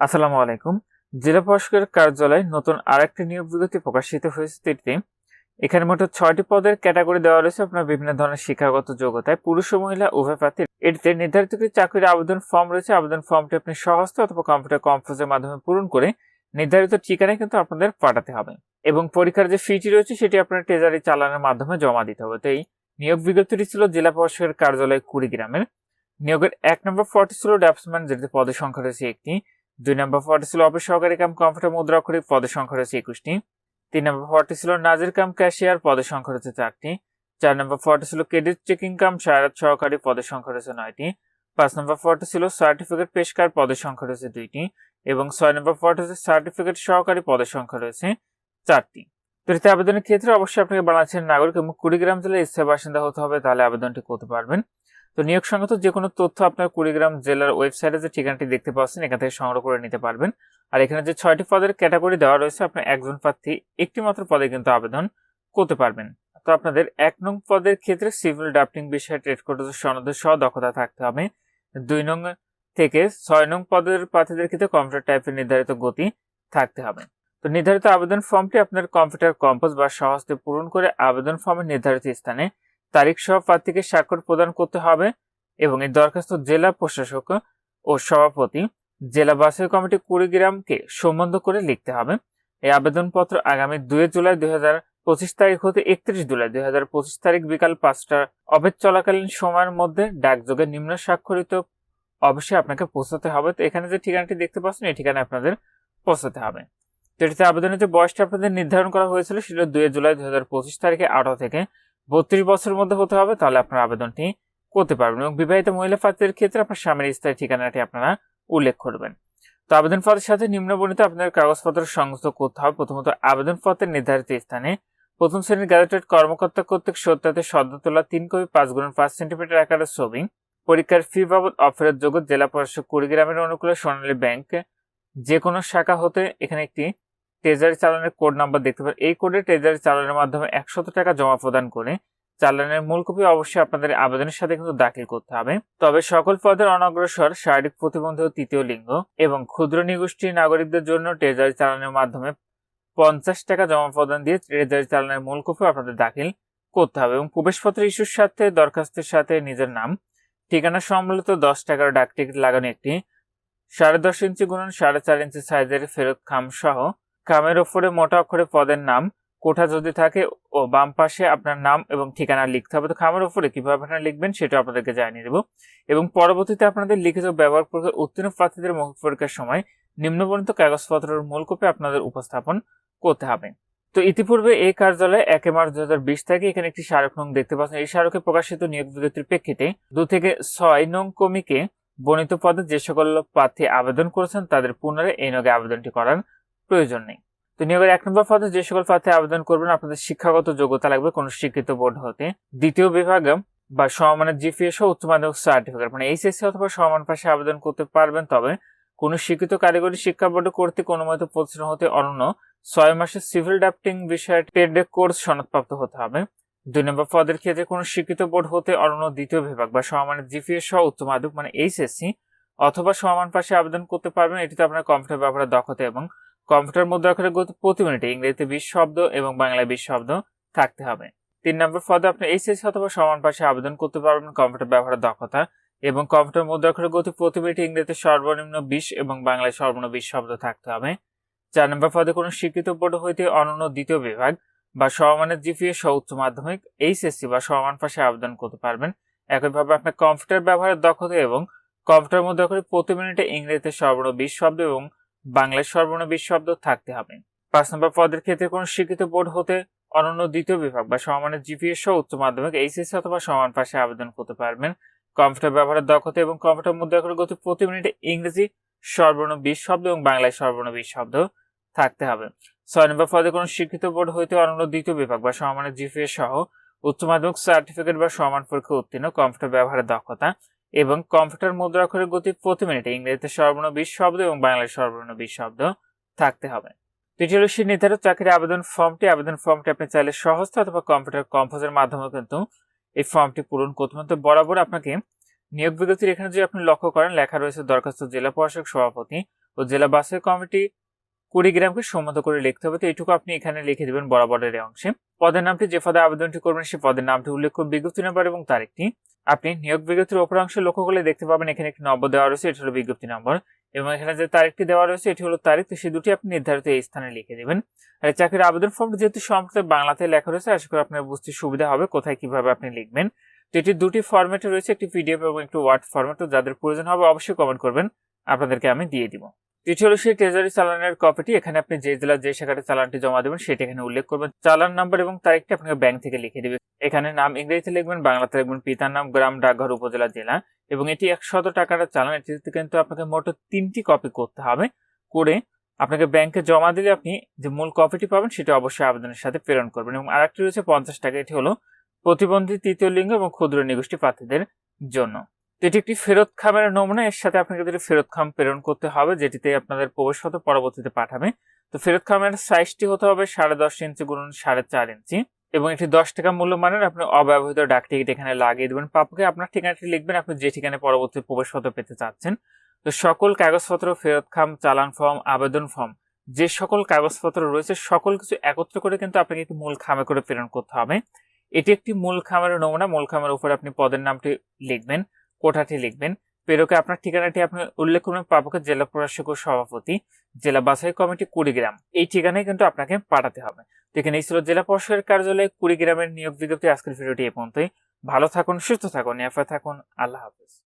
আসসালামু আলাইকুম। জেলা প্রশাসকের কার্যালয়ে নতুন আরেকটি নিয়োগ বিজ্ঞপ্তি প্রকাশিত হয়েছে এটিতে এখানে মোট ছয়টি পদের ক্যাটাগরি দেওয়া রয়েছে আপনার বিভিন্ন ধরনের শিক্ষাগত যোগ্যতায়। পুরুষ ও মহিলা, উভয় প্রার্থী এটিতে নির্ধারিত চাকরির আবেদন ফর্ম রয়েছে। আবেদন ফর্মটি আপনি সহস্ত অথবা কম্পিউটার কম্পোজের মাধ্যমে পূরণ করে নির্ধারিত ঠিকানায় কিন্তু আপনাদের পাঠাতে হবে এবং পরীক্ষার যে ফিটি রয়েছে সেটি আপনার ট্রেজারি চালানোর মাধ্যমে জমা দিতে হবে। তো এই নিয়োগ বিজ্ঞপ্তিটি ছিল জেলা প্রশাসকের কার্যালয় কুড়িগ্রামের। নিয়োগের এক নম্বর ফর্টি ছিল ড্যাপসম্যান যেটিতে পদের সংখ্যা রয়েছে একটি। দুই নম্বর পদে ছিল অফিস সহকারী কাম কম্পিউটার মুদ্রাক্ষরিক পদের সংখ্যা রয়েছে একুশটি। তিন নম্বর পদটি ছিল নাজির কাম ক্যাশিয়ার পদের সংখ্যা রয়েছে চারটি। চার নম্বর পদটি ছিল ক্রেডিট চেকিং কাম সারাত সহকারী পদের সংখ্যা রয়েছে নয়টি। পাঁচ নম্বর পদটি ছিল সার্টিফিকেট পেশকার পদের সংখ্যা রয়েছে দুইটি এবং ছয় নম্বর পদটি হচ্ছে সার্টিফিকেট সহকারী পদের সংখ্যা রয়েছে চারটি। তো আবেদনের ক্ষেত্রে অবশ্যই আপনাকে বাংলাদেশের নাগরিক এবং কুড়িগ্রাম জেলায় স্থায়ী বাসিন্দা হতে হবে, তাহলে আবেদনটি করতে পারবেন। তো নিয়োগ সংক্রান্ত যে কোনো তথ্য আপনার কুড়িগ্রাম জেলার ওয়েবসাইটে যে ঠিকানাটি দেখতে পাচ্ছেন, এখান থেকে সংগ্রহ করে নিতে পারবেন। আর এখানে যে ছয়টি পদের ক্যাটাগরি দেওয়া রয়েছে, আপনার একজন প্রার্থী একটি মাত্র পদে কিন্তু আবেদন করতে পারবেন। তো আপনাদের এক নং পদের ক্ষেত্রে সিভিল ড্রাফটিং বিষয়ে ট্রেড কোড সনদ সহ দক্ষতা থাকতে হবে। দুই নং থেকে ছয় নং পদের প্রার্থীদের ক্ষেত্রে কম্পিউটার টাইপের নির্ধারিত গতি থাকতে হবে। তো নির্ধারিত আবেদন ফর্মটি আপনার কম্পিউটার কম্পোজ বা সহজে পূরণ করে আবেদন ফর্মের নির্ধারিত স্থানে তারিখ সহ প্রার্থীকে স্বাক্ষর প্রদান করতে হবে এবং এই দরখাস্ত জেলা প্রশাসক ও সভাপতি জেলা বাছাই কমিটি কুড়িগ্রামকে সম্বন্ধ করে লিখতে হবে। এই আবেদনপত্র আগামী দুই জুলাই দুই হাজার পঁচিশ তারিখ হতে একত্রিশ জুলাই দুই হাজার পঁচিশ তারিখ বিকাল পাঁচটা অবেদ চলাকালীন সময়ের মধ্যে ডাকযোগে নিম্ন স্বাক্ষরিত অবশ্যই আপনাকে পৌঁছাতে হবে। তো এখানে যে ঠিকানাটি দেখতে পাচ্ছেন, এই ঠিকানায় আপনাদের পৌঁছাতে হবে। তো এটিতে আবেদনের যে বয়সটা আপনাদের নির্ধারণ করা হয়েছিল সেটা দুই জুলাই দুই হাজার পঁচিশ তারিখে আঠারো থেকে বত্রিশ বছরের মধ্যে হতে হবে, তাহলে আপনার আবেদনটি করতে পারবেন এবং বিবাহিত মহিলা প্রার্থীদের ক্ষেত্রে আপনার স্বামীর স্থায়ী ঠিকানাটি আপনারা উল্লেখ করবেন। তো আবেদন পত্রের সাথে নিম্নবর্ণিত আপনার কাগজপত্র সংযুক্ত করতে হবে। প্রথমত, আবেদন পত্রের নির্ধারিত স্থানে প্রথম শ্রেণির গ্যাজেটেড কর্মকর্তা কর্তৃক সত্যাতে সদ্য তোলা তিন কপি পাঁচ গুণ পাঁচ সেন্টিমিটার আকারের ছবি, পরীক্ষার ফি বাবদ অফেরত যোগ্য জেলা প্রশাসক কুড়িগ্রামের অনুকূলে সোনালী ব্যাংক যে কোনো শাখা হতে এখানে একটি ট্রেজারি চালানের কোড নাম্বার দেখতে পারেন। এই কোডে ট্রেজারি চালানের মাধ্যমে একশত টাকা জমা প্রদান করে চালানের মূল কপি অবশ্যই আপনাদের আবেদনের সাথে কিন্তু দাখিল করতে হবে। তবে সকল পদের অনগ্রসর শারীরিক প্রতিবন্ধী তৃতীয় লিঙ্গ এবং ক্ষুদ্র নিগোষ্ঠীর নাগরিকদের জন্য ট্রেজারি চালানের মাধ্যমে পঞ্চাশ টাকা জমা প্রদান দিয়ে ট্রেজারি চালানের মূল কপি আপনাদের দাখিল করতে হবে এবং প্রবেশপত্র ইস্যুর সাথে, দরখাস্তের সাথে নিজের নাম, ঠিকানা সম্বলিত দশ টাকার ডাক টিকিট লাগানো একটি সাড়ে দশ ইঞ্চি গুণন, সাড়ে চার ইঞ্চি সাইজের ফেরত খাম সহ খামের ওপরে মোটা অক্ষরে পদের নাম কোঠা যদি থাকে, ও বাম পাশে আপনার নাম এবং ঠিকানা লিখতে হবে। তো খামের উপরে কীভাবে আপনারা লিখবেন সেটা আপনাদেরকে জানিয়ে দেবো। এবং পরবর্তীতে আপনাদের লিখিত ব্যবহার পরীক্ষা উত্তীর্ণ প্রার্থীদের মৌখিক পরীক্ষার সময় নিম্নবর্ণিত কাগজপত্রের মূল কপি আপনাদের উপস্থাপন করতে হবে। তো ইতিপূর্বে এই কার্যালয়ে একে মার্চ দু হাজার বিশ থেকে এখানে একটি স্মারক নং দেখতে পাচ্ছেন। এই স্মারকে প্রকাশিত নিয়োগ বিজ্ঞপ্তির প্রেক্ষিতে দু থেকে ছয় নং কমিকে বর্ণিত পদে যে সকল প্রার্থী আবেদন করেছেন, তাদের পুনরায় এই নগে আবেদনটি করার প্রয়োজন নেই। তো নিয়োগের এক নম্বর পদে যে সকল প্রার্থী আবেদন করবেন, আপনাদের শিক্ষাগত যোগ্যতা লাগবে কোনো শিক্ষিত বোর্ড হতে। দ্বিতীয় বিভাগ বা সমমানের জিপিএস ও উচ্চ মাধ্যমিক সার্টিফিকেট মানে এইচএসসি অথবা সমান পাশে আবেদন করতে পারবেন, তবে কোনো শিক্ষিত কারিগরি শিক্ষা বোর্ডে কর্তৃক অনুমোদিত প্রতিষ্ঠান হতে অনন্য ছয় মাসের সিভিল ড্রাফটিং বিষয়ে টেড কোর্স সনদপ্রাপ্ত হতে হবে। দুই নম্বর পদের ক্ষেত্রে কোনো শিক্ষিত বোর্ড হতে অনন্য দ্বিতীয় বিভাগ, বা সমমানের জিপিএস সহ উচ্চ মাধ্যমিক মানে এইচএসসি অথবা সমান পাশে আবেদন করতে পারবেন, এটিতে আপনার কম্পিউটার ব্যবহারের দক্ষতা এবং কম্পিউটার মুদ্রাক্ষরের গতি প্রতি মিনিটে ইংরেজিতে বিশ শব্দ এবং বাংলায় বিশ শব্দ থাকতে হবে। তিন নম্বর পদে আপনি এইচএসসি অথবা সমান পাশে আবেদন করতে পারবেন কম্পিউটার ব্যবহারের দক্ষতা এবং কম্পিউটার মুদ্রাক্ষরের গতি প্রতি মিনিটে ইংরেজিতে সর্বনিম্ন বিশ এবং বাংলায় সর্বনিম্ন বিশ শব্দ থাকতে হবে। চার নম্বর পদে কোনো স্বীকৃত বোর্ড হইতে অনন্য দ্বিতীয় বিভাগ বা সমমানের জিপিএ সহ উচ্চ মাধ্যমিক, এইচএসসি বা সমান পাশে আবেদন করতে পারবেন। একইভাবে আপনার কম্পিউটার ব্যবহারের দক্ষতা এবং কম্পিউটার মুদ্রাক্ষরে প্রতি মিনিটে ইংরেজিতে সর্বনিম্ন বিশ শব্দ এবং বাংলায় সর্বনিম্ন বিশ শব্দ থাকতে হবে। পাঁচ নম্বর পদের ক্ষেত্রে কোনো শিক্ষিত বোর্ড হতে অনন্য দ্বিতীয় বিভাগ বা সমানের জিপিএস সহ উচ্চ মাধ্যমিক, এইচএসসি অথবা সমান পাশে আবেদন করতে পারবেন। কম্পিউটার ব্যবহারের দক্ষতা এবং কম্পিউটার মুদ্রাক্ষরের গতি প্রতি মিনিটে ইংরেজি সর্বনিম্ন বিশ শব্দ এবং বাংলায় সর্বনিম্ন বিশ শব্দ থাকতে হবে। ছয় নম্বর পদে কোনো শিক্ষিত বোর্ড হইতে অনন্য দ্বিতীয় বিভাগ বা সমানের জিপিএস সহ উচ্চ মাধ্যমিক, সার্টিফিকেট বা সমান পরীক্ষা উত্তীর্ণ কম্পিউটার ব্যবহারের দক্ষতা এবং কম্পিউটার মুদ্রাক্ষরের গতি প্রতি মিনিটে ইংরেজিতে সর্বনিম্ন বিশ শব্দ এবং বাংলায় সর্বনিম্ন বিশ শব্দ থাকতে হবে। তৃতীয় সেই নির্ধারিত চাকরির আবেদন ফর্মটি আবেদন ফর্মটি আপনি চাইলে সহজে অথবা কম্পিউটার কম্পোজের মাধ্যমে কিন্তু এই ফর্মটি পূরণ করতে হবে বরাবর আপনাকে নিয়োগ বিজ্ঞপ্তির এখানে যদি আপনি লক্ষ্য করেন, লেখা রয়েছে দরখাস্ত জেলা প্রশাসক, সভাপতি ও জেলা বাসের কমিটি কুড়িগ্রামকে সম্মত করে লিখতে হবে। তো এইটুকু আপনি এখানে লিখে দেবেন বরাবরের অংশে। পদের নামটি যে পদে আবেদনটি করবেন সেই পদের নামটি উল্লেখ করে বিজ্ঞপ্তি নাম্বার এবং তারিখটি। আপনি নিয়োগ বিজ্ঞপ্তির ওপর অংশে লক্ষ্য করলে দেখতে পাবেন এখানে একটি নম্বর দেওয়া রয়েছে, এটি হলো বিজ্ঞপ্তি নম্বর। এবং এখানে যে তারিখটি দেওয়া রয়েছে, এটি হলো তারিখ, তো সেই দুটি আপনি নির্ধারিত এই স্থানে লিখে দেবেন। আর চাকরির আবেদন ফর্মটি যেহেতু সম্পূর্ণ বাংলাতে লেখা রয়েছে, আশা করি আপনার বুঝতে সুবিধা হবে কোথায় কীভাবে আপনি লিখবেন। তো এটি দুটি ফরম্যাটে রয়েছে, একটি পিডিএফ এবং একটি ওয়ার্ড ফরম্যাট। তো যাদের প্রয়োজন হবে অবশ্যই কমেন্ট করবেন, আপনাদেরকে আমি দিয়ে দিব। সেই ট্রেজারি চালানের কপিটি এখানে আপনি যে জেলা যে শাখাতে চালানটি জমা দেবেন, সেটি এখানে উল্লেখ করবেন। চালান নাম্বার এবং তারিখটি আপনাকে ব্যাংক থেকে লিখে দেবে। এখানে নাম ইংরেজিতে লিখবেন, বাংলাতে লিখবেন, পিতার নাম, গ্রাম, ডাকঘর, উপজেলা, জেলা এবং এটি একশত টাকার চালান। এটিতে কিন্তু আপনাকে মোট তিনটি কপি করতে হবে। করে আপনাকে ব্যাংকে জমা দিলে আপনি যে মূল কপিটি পাবেন, সেটা অবশ্যই আবেদনের সাথে প্রেরণ করবেন এবং আরেকটি রয়েছে পঞ্চাশ টাকা। এটি হলো প্রতিবন্ধী তৃতীয় লিঙ্গ এবং ক্ষুদ্র নিগোষ্ঠী প্রার্থীদের জন্য। এটি একটি ফেরত খামের নমুনা, এর সাথে আপনাকে দুটি ফেরত খাম প্রেরণ করতে হবে, যেটিতে আপনাদের প্রবেশপত্র পরবর্তীতে পাঠাবে। তো ফেরত খামের সাইজটি হতে হবে সাড়ে দশ ইঞ্চি গুণন সাড়ে চার ইঞ্চি, এবং এটি দশ টাকা মূল্যমানের। আপনি অব্যবহৃত ডাক টিকিট এখানে লাগিয়ে দেবেন। পাপকে আপনার ঠিকানাটি লিখবেন, আপনি যে ঠিকানায় পরবর্তী প্রবেশপত্র পেতে চাচ্ছেন। তো সকল কাগজপত্র ফেরত খাম চালান ফর্ম, আবেদন ফর্ম, যে সকল কাগজপত্র রয়েছে, সকল কিছু একত্র করে কিন্তু আপনাকে একটি মূল খামে করে প্রেরণ করতে হবে। এটি একটি মূল খামের নমুনা। মূল খামের উপর আপনি পদের নামটি লিখবেন। কোঠাটি লিখবেন। পেরোকে আপনার ঠিকানাটি আপনি উল্লেখ করবেন পাবকের জেলা প্রশাসক ও সভাপতি, জেলা বাছাই কমিটি কুড়িগ্রাম। এই ঠিকানায় কিন্তু আপনাকে পাঠাতে হবে। তো এখানে এই ছিল জেলা প্রশাসকের কার্যালয়ে, কুড়িগ্রামের নিয়োগ বিজ্ঞপ্তি। আজকের ভিডিওটি এ পর্যন্তই। ভালো থাকুন, সুস্থ থাকুন এফআই থাকুন। আল্লাহ হাফেজ।